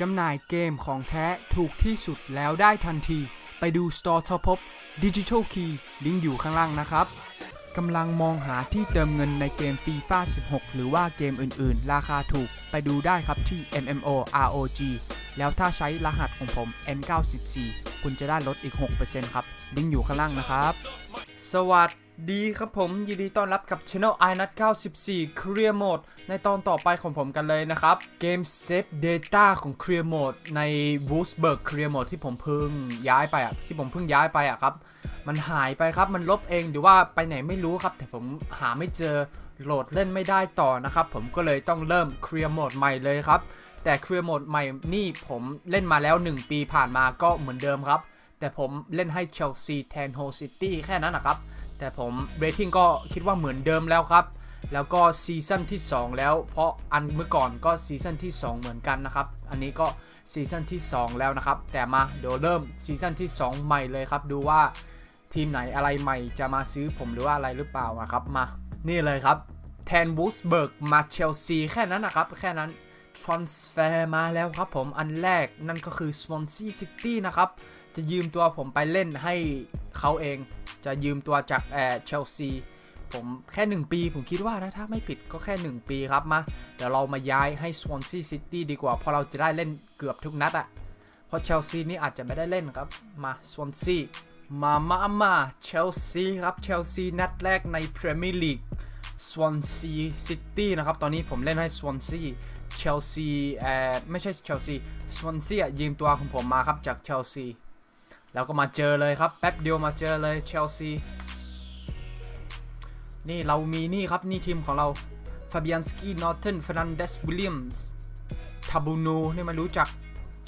จำหน่ายเกมของแท้ถูกที่สุดแล้วได้ทันที ไปดู Store ทพบ Digital Key ลิงก์อยู่ข้างล่างนะครับกำลังมองหาที่เติมเงินในเกม FIFA 16 หรือว่าเกมอื่นๆ ราคาถูกไปดูได้ครับที่ MMO ROG แล้วถ้าใช้รหัสของผม N94 คุณจะได้ลดอีก 6%ครับ ลิงก์อยู่ข้างล่างนะครับ สวัสดี ดีครับผมยินดีต้อนรับกับ Channel i n u t 94 Clear Mode ในตอนต่อไปของผมกันเลยนะครับ เกม Save Data ของ Clear Mode ใน w o o s b u r g Clear Mode ที่ผมเพิ่งย้ายไปอะที่ผมเพิ่งย้ายไปอะครับ มันหายไปครับมันลบเองหรือว่าไปไหนไม่รู้ครับ แต่ผมหาไม่เจอโหลดเล่นไม่ได้ต่อนะครับ ผมก็เลยต้องเริ่ม Clear Mode ใหม่เลยครับ แต่ Clear Mode ใหม่นี่ผมเล่นมาแล้ว 1 ปีผ่านมาก็เหมือนเดิมครับ แต่ผมเล่นให้เชลซีแทนโฮซิตี้แค่นั้นนะครับ แต่ผมเรตติ้งก็คิดว่าเหมือนเดิมแล้วครับ แล้วก็ซีซั่นที่ 2 แล้ว เพราะอันเมื่อก่อนก็ซีซั่นที่ 2 เหมือนกันนะครับ อันนี้ก็ซีซั่นที่ 2 แล้วนะครับ แต่มาเดี๋ยวเริ่มซีซั่นที่ 2 ใหม่เลยครับ ดูว่าทีมไหนอะไรใหม่จะมาซื้อผมหรือว่าอะไรหรือเปล่านะครับมา นี่เลยครับแทนบูสเบิร์กมาเชลซีแค่นั้นนะครับ แค่นั้น transfer มาแล้วครับผมอันแรกนั่นก็คือ Swansea City นะครับ จะยืมตัวผมไปเล่นให้เขาเอง จะยืมตัวจากแอร์เชลซีผมแค่ 1 ปีผมคิดว่านะถ้าไม่ผิดก็แค่ 1 ปีครับมาเดี๋ยวเรามาย้ายให้ Swansea City ดีกว่าเพราะเราจะได้เล่นเกือบทุกนัดอะเพราะเชลซีนี่อาจจะไม่ได้เล่นครับมา Swansea มามามาเชลซีครับเชลซีนัดแรกในพรีเมียร์ลีก Swansea City นะครับตอนนี้ผมเล่นให้ Swansea เชลซีเอ่อไม่ใช่เชลซี Swansea ยืมตัวของผมมาครับจากเชลซี แล้วก็มาเจอเลยครับแป๊บเดียวมาเจอเลยเชลซีนี่เรามีนี่ครับนี่ทีมของเราฟาเบียนสกี้นอร์เทนฟรนันเดสวิลเลียมส์ทาบูโนนี่มารู้จัก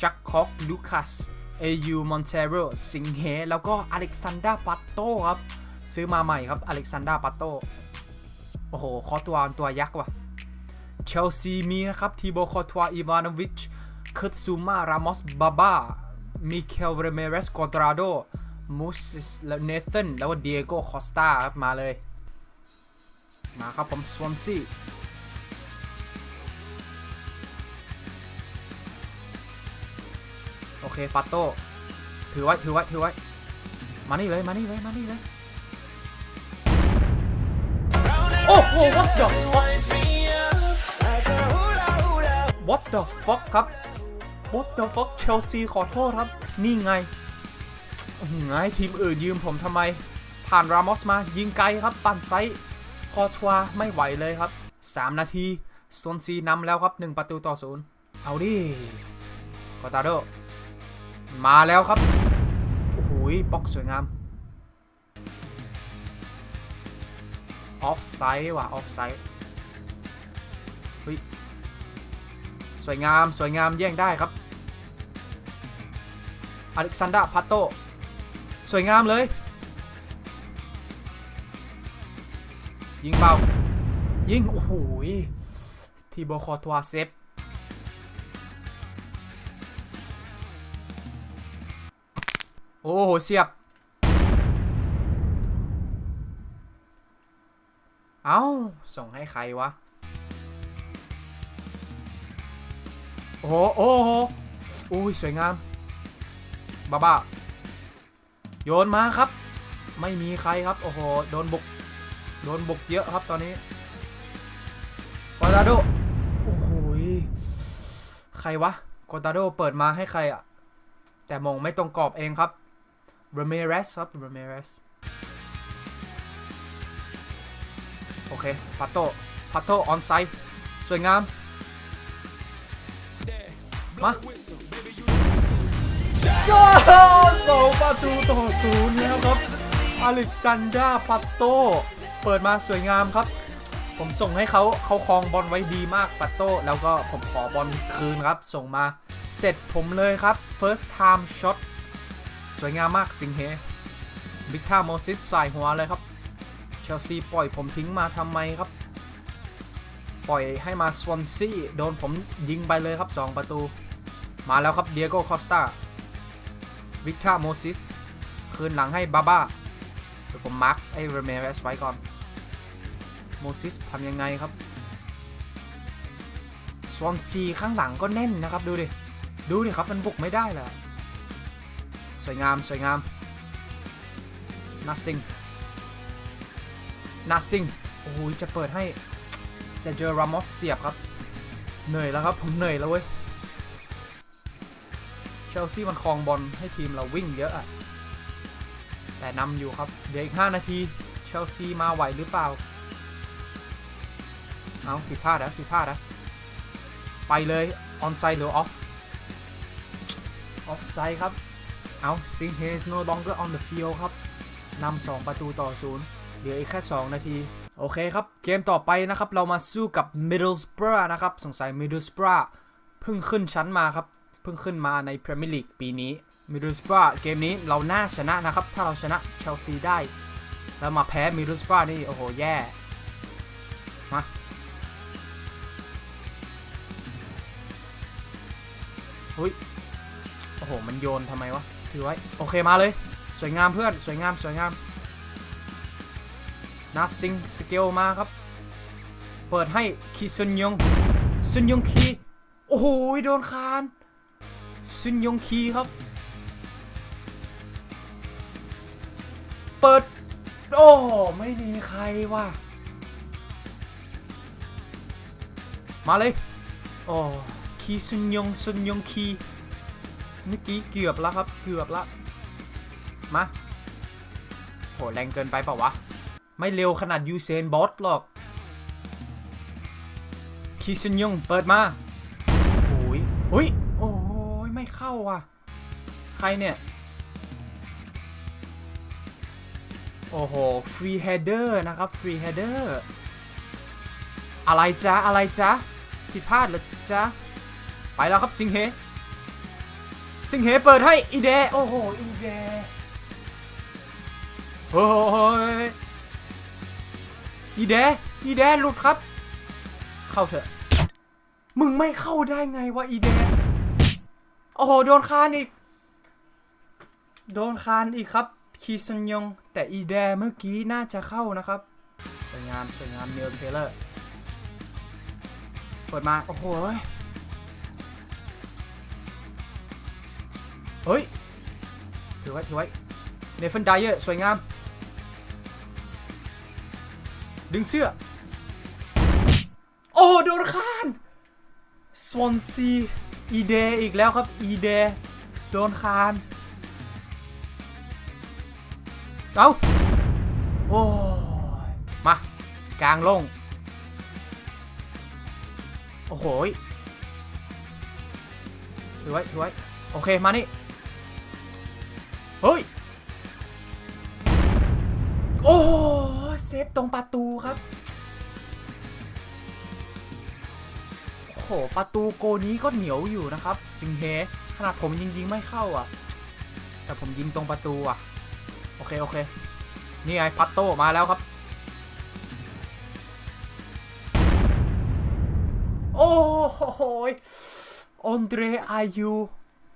จักคอกลูคัสเอยูมอนเทโรสิงเฮแล้วก็อเล็กซานดราปัตโตครับ ซื้อมาใหม่ครับอเล็กซานดราปัตโตโอ้โหขอตัวตัวยักษ์ว่ะเชลซีมีนะครับทีโบคอตวอีวานอวิชเคิร์ตซูมารามอสบาบา มิเคลเรเมเรสกอตราโดมูซิสและเนเธนแล้วก็เดียโกคอสตาครับ มาเลย มาครับผมสวอนซี่โอเคปัตโต้ถือไว้ ถือไว้ ถือไว้ มานี่เลย มานี่เลย มานี่เลย โอ้โห what the fuck what the fuck ครับ what the fuck เชลซีขอโทษครับ นี่ไงไงทีมอื่นยืมผมทำไม ผ่านรามอสมายิงไกลครับ ปั่นไซส์คอทัวร์ไม่ไหวเลยครับ 3 นาทีโซนซีนำแล้วครับ 1 ประตูต่อศูนย์เอาดิกอตาโด มาแล้วครับ โอ้โหบล็อกสวยงาม ออฟไซด์ว่ะ ออฟไซด์เฮ้ยสวยงาม สวยงามแย่งได้ครับ อเล็กซานดราพัตโต สวยงามเลย ยิงเบายิง โอ้โหทีโบคอทัวเซฟโอ้โห เสียบ เอ้า ส่งให้ใครวะ โอ้โห โอ้โหโอ้ย สวยงาม บ้าบ้า โยนมาครับ ไม่มีใครครับ โอ้โห โดนบุก โดนบุกเยอะครับตอนนี้กอตาโด โอ้โหยใครวะกอตาโดเปิดมาให้ใครอะแต่มงไม่ตรงกรอบเองครับเรเมเรสครับเรเมเรสโอเคพัตโตพัตโตออนไซด์สวยงาม มา โยสองประตูต่อศูนย์แล้วครับอเล็กซานดราพัตโต เปิดมาสวยงามครับ ผมส่งให้เขาเขาคลองบอลไว้ดีมากปัตโต้แล้วก็ผมขอบอลคืนครับ ส่งมาเสร็จผมเลยครับ first time shot สวยงามมากสิงเฮวิกตาโมซิสใส่หัวเลยครับ เชลซีปล่อยผมทิ้งมาทำไมครับ ปล่อยให้มาสวอนซี่โดนผมยิงไปเลยครับ 2 ประตู มาแล้วครับเดียโกคอสตา วิกตาโมซิส คืนหลังให้บาบ้าเดี๋ยวผมมาร์กไอ้เรเมเรสไว้ก่อน โมซิสทำยังไงครับ สวอนซีข้างหลังก็แน่นนะครับ ดูดิ ดูดิครับ มันบุกไม่ได้แหละสวยงาม สวยงาม nothing nothing โอ้ยจะเปิดให้เซเจอร์รามอสเสียบครับ เหนื่อยแล้วครับ ผมเหนื่อยแล้วเว้ย เชลซีมันครองบอลให้ทีมเราวิ่งเยอะอะแต่นำอยู่ครับ เดี๋ยวอีก 5 นาที เชลซีมาไหวหรือเปล่า เอาผิดพลาดนะผิดพลาดนะไปเลยออนไซด์หรือออฟออฟไซด์ครับ เอาซิงเฮส no longer on the field ครับนำ2ประตูต่อศูนย์เหลืออีกแค่ 2 นาที โอเคครับ เกมต่อไปนะครับ เรามาสู้กับ Middlesbrough นะครับ สงสัย Middlesbrough เพิ่งขึ้นชั้นมาครับ เพิ่งขึ้นมาใน Premier League ปีนี้ Middlesbrough เกมนี้เราน่าชนะนะครับ ถ้าเราชนะเชลซีได้ แล้วมาแพ้ Middlesbrough นี่ โอ้โห แย่ มาหุ้ย โอ้โห มันโยนทำไมวะ ถือไว้ โอเคมาเลย สวยงามเพื่อน สวยงาม สวยงามนาซิงสเกลมาครับ เปิดให้คีซุนยงซุนยงคี โอ้โห โดนคาน ซุนยงคีครับ เปิด โอ้ไม่มีใครว่ะ มาเลยโอ้คีซุนยงซุนยงคีเมื่อกี้เกือบแล้วครับ เกือบละมาโหแรงเกินไปเปล่าวะ ไม่เร็วขนาดยูเซนบอสหรอก คีซุนยงเปิดมาโอ้ยโอ้ยโอ้ย เข้าว่ะ ใครเนี่ย โอ้โห ฟรีเฮเดอร์นะครับ ฟรีเฮเดอร์ อะไรจ๊ะ อะไรจ๊ะ ผิดพลาดเหรอจ๊ะ ไปแล้วครับสิงเฮ สิงเฮเปิดให้อีเด โอ้โห อีเดโอ้ยอีเดอีเดหลุดครับ เข้าเถอะ มึงไม่เข้าได้ไงวะอีเด โอ้โห โดนคานอีก โดนคานอีกครับ คีซันยง แต่อีเดเมื่อกี้น่าจะเข้านะครับ สวยงาม สวยงามเนลเทเลอร์เปิดมา โอ้โห เฮ้ย ถือไว้ ถือไว้ เนฟันไดเออร์สวยงาม ดึงเสื้อ โอ้โดนคาน สวอนซี อีเดอีกแล้วครับอีเดโดนคานเอาโอ้ยมากลางลงโอ้โหยถือไว้ถือไว้โอเคมานี่เฮ้ยโอ้เซฟตรงประตูครับ หประตูโกนี้ก็เหนียวอยู่นะครับ สิงเฮขนาดผมยิงยิงไม่เข้าอะ แต่ผมยิงตรงประตูอะ โอเค โอเค นี่ไงพัตโตมาแล้วครับ โอ้โหออนเดรอายู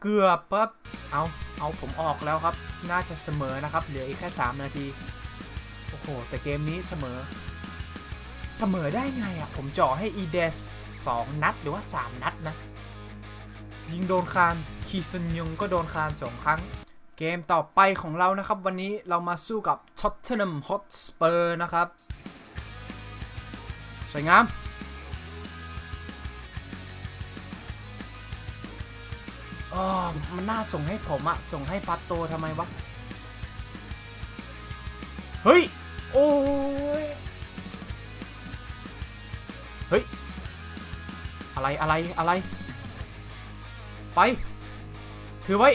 เกือบปั๊บเอาเอาผมออกแล้วครับ น่าจะเสมอนะครับ เหลืออีกแค่ 3 นาที โอ้โห แต่เกมนี้เสมอ เสมอได้ไงอะ่ะ ผมเจาะให้อีเดสสองนัดหรือว่า 3 นัดนะ ยิงโดนคานคีซุนยงก็โดนคานสองครั้ง เกมต่อไปของเรานะครับ วันนี้เรามาสู้กับ Tottenham Hotspur นะครับ สวยงามอ๋อมันน่าส่งให้ผมอะส่งให้ปัตโตทำไมวะ เฮ้ย โอ้ย เฮ้ย อะไรอะไรอะไร ไป ถือไว้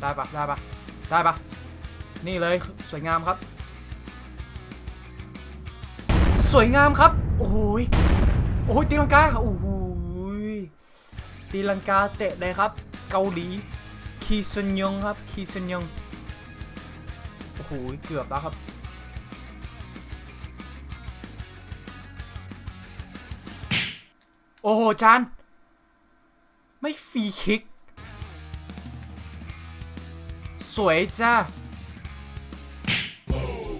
ได้ปะได้ปะได้ปะนี่เลยสวยงามครับ สวยงามครับ โอ้โหยโอ้โหตีลังกาโอ้โหยตีลังกาเตะเลยครับ เกาหลี คีซุนยงครับ คีซุนยง โอ้โหยเกือบแล้วครับ โอ้โหจานไม่ฟรีคิก สวยจ้า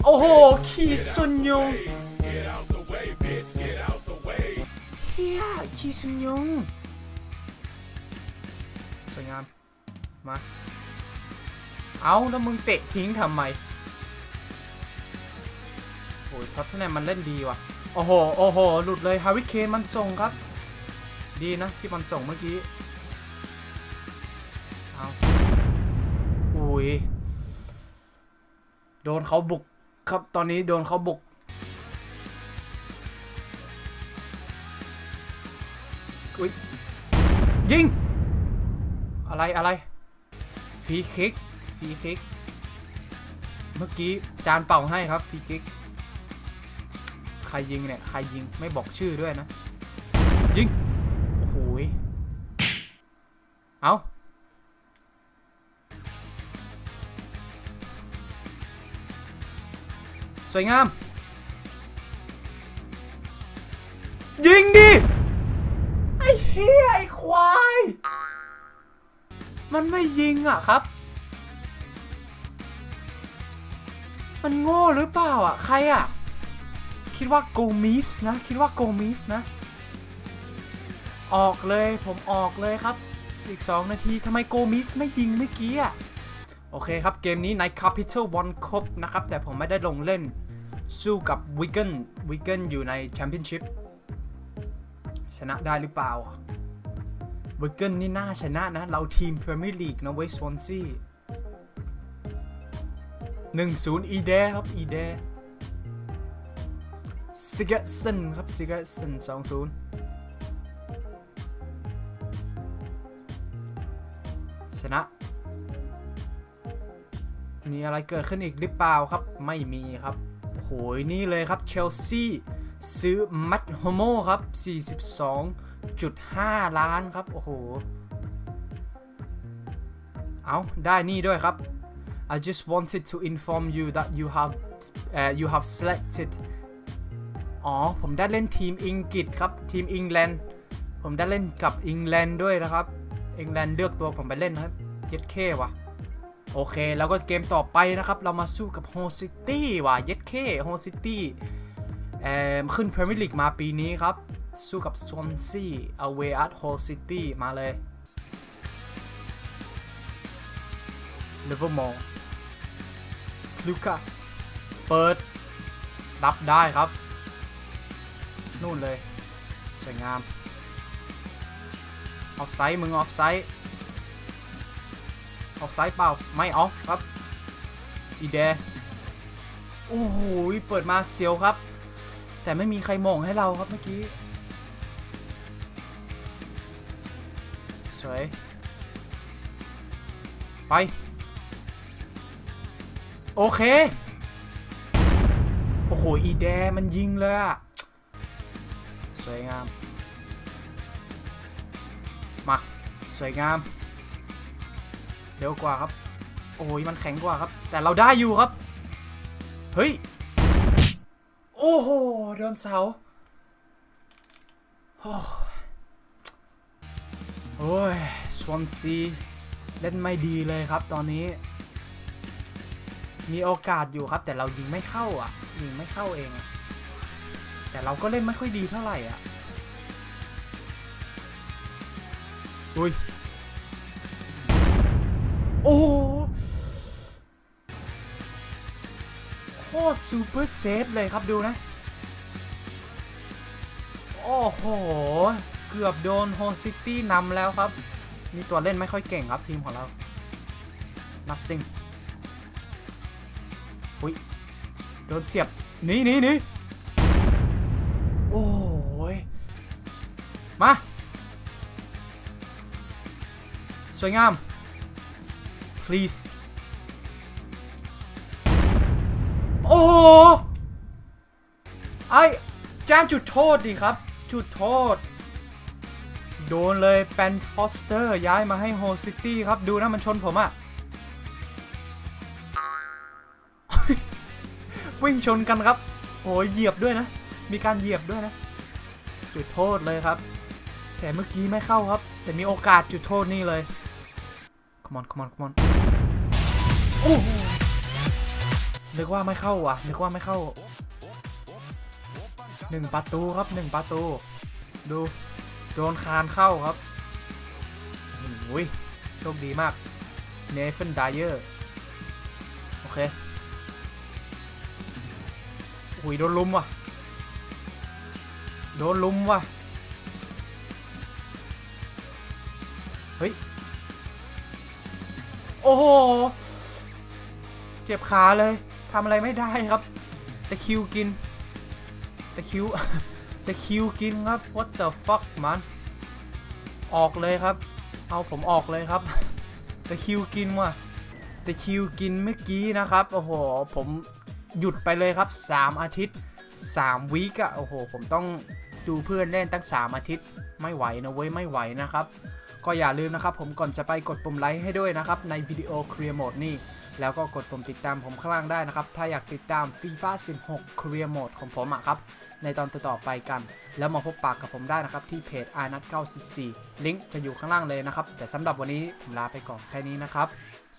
โอ้โห คีซุนยงเฮียคีซุนยง สวยงาม มา เอาแล้วมึงเตะทิ้งทำไม โอ้ยท็อตแนมมันเล่นดีว่ะ โอ้โห โอ้โห หลุดเลย ฮาริเคนมันส่งครับ ดีนะที่มันส่งเมื่อกี้ เอาอุ้ย โดนเขาบุกครับตอนนี้โดนเขาบุก อุ้ย ยิง อะไรอะไรฟรีคิกฟรีคิก เมื่อกี้จานเป่าให้ครับฟรีคิก ใครยิงเนี่ย ใครยิงไม่บอกชื่อด้วยนะ ยิง เอาสวยงาม ยิงดิ ไอ้เฮียไอ้ควาย มันไม่ยิงอะครับ มันโง่หรือเปล่าอะ ใครอะ คิดว่าโกมิสนะ คิดว่าโกมิสนะ ออกเลยผมออกเลยครับ อีก 2 นาทีทำไมโกมิสไม่ยิงเมื่อกี้อะโอเคครับ เกมนี้ใน Capital One ครบนะครับ แต่ผมไม่ได้ลงเล่นสู้กับวิกเกนวิกเกนอยู่ในแชมเปี้ยนชิพชนะได้หรือเปล่าวิกเกนนี่น่าชนะนะ เราทีมพรีเมียร์ลีกนะเวสต์วอนซี่หนึ่งศูนย์อีเดครับ อีเดซิกเกสันครับซิกเกสันสองศูนย์ มีอะไรเกิดขึ้นอีกหรือเปล่าครับไม่มีครับโอ้โหนี่เลยครับเชลซีซื้อมัตโฮโมครับ 42.5 ล้านครับ โอ้โห เอาได้นี่ด้วยครับ I just wanted to inform you that you have uh, you have selected อ๋อ ผมได้เล่นทีมอังกฤษครับ ทีมอังกฤษผมได้เล่นกับอังกฤษด้วยนะครับอังกฤษเลือกตัวผมไปเล่นนะครับเจ็ดเคว่ะ โอเค แล้วก็เกมต่อไปนะครับ เรามาสู้กับโฮซิตี้ว่ะเย็ดเคโฮซิตี้เอ่อขึ้นพรีเมียร์ลีกมาปีนี้ครับ สู้กับซอนซี่ away at Hull City มาเลยลิเวอร์มอลลูคัสเปิด รับได้ครับ นู่นเลย สวยงาม ออฟไซด์มึงออฟไซด์ ออกซ้ายเปล่า ไม่ออฟครับ อีเดโอ้โหเปิดมาเสียวครับ แต่ไม่มีใครมองให้เราครับเมื่อกี้สวยไป โอเค โอ้โห อีแดมันยิงเลยอะสวยงาม มา สวยงาม เร็วกว่าครับ โอ้ยมันแข็งกว่าครับ แต่เราได้อยู่ครับ เฮ้ย โอ้โหโดนเสาโอ้ยสวอนซีเล่นไม่ดีเลยครับตอนนี้ มีโอกาสอยู่ครับแต่เรายิงไม่เข้าอะยิงไม่เข้าเองแต่เราก็เล่นไม่ค่อยดีเท่าไหร่อะอุ้ย โอ้โหโคตรซูเปอร์เซฟเลยครับดูนะ โอ้โห เกือบโดนโฮซิตี้นำแล้วครับ มีตัวเล่นไม่ค่อยเก่งครับทีมของเรานัสซิงอุ้ย โดนเสียบหนี่นี่นี่โอ้ย มา สวยงาม please โอ้โหไอ้จานจุดโทษดิครับ จุดโทษ โดนเลยแปนฟอสเตอร์ย้ายมาให้โฮซิตี้ครับ ดูนะมันชนผมอะวิ่งชนกันครับ โอ้ยเหยียบด้วยนะ มีการเหยียบด้วยนะ จุดโทษเลยครับ แต่เมื่อกี้ไม่เข้าครับ แต่มีโอกาสจุดโทษนี่เลย come on come on come on อ้นึกว่าไม่เข้าว่ะ นึกว่าไม่เข้าหนึ่งประตูครับหนึ่งประตู ดูโดนคานเข้าครับโอ้ยโชคดีมากเนฟ a นไดเออร์โอเคอุ้ยโดนลุมว่ะ โดนลุมว่ะ เฮ้ย โอ้โห เจ็บขาเลยทำอะไรไม่ได้ครับตะคิวกินตะคิวตะคิวกินครับ what the fuck มันออกเลยครับ เอาผมออกเลยครับตะคิวกินว่ะตะคิวกินเมื่อกี้นะครับ โอ้โห ผมหยุดไปเลยครับ 3 อาทิตย์ 3วีกอะโอ้โห ผมต้องดูเพื่อนเล่นตั้ง 3 อาทิตย์ ไม่ไหวนะเว้ย ไม่ไหวนะครับ ก็อย่าลืมนะครับ ผมก่อนจะไปกดปุ่มไลค์ให้ด้วยนะครับ ในวิดีโอ Clear Mode นี่ แล้วก็กดปุ่มติดตามผมข้างล่างได้นะครับ ถ้าอยากติดตาม FIFA 16 Career Mode ของผมอะครับ ในตอนต่อๆไปกัน แล้วมาพบปากกับผมได้นะครับ ที่เพจ i n u t 94ลิงก์จะอยู่ข้างล่างเลยนะครับ แต่สำหรับวันนี้ผมลาไปก่อนแค่นี้นะครับ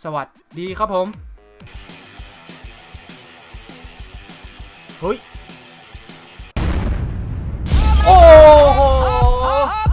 สวัสดีครับผมเฮ้ย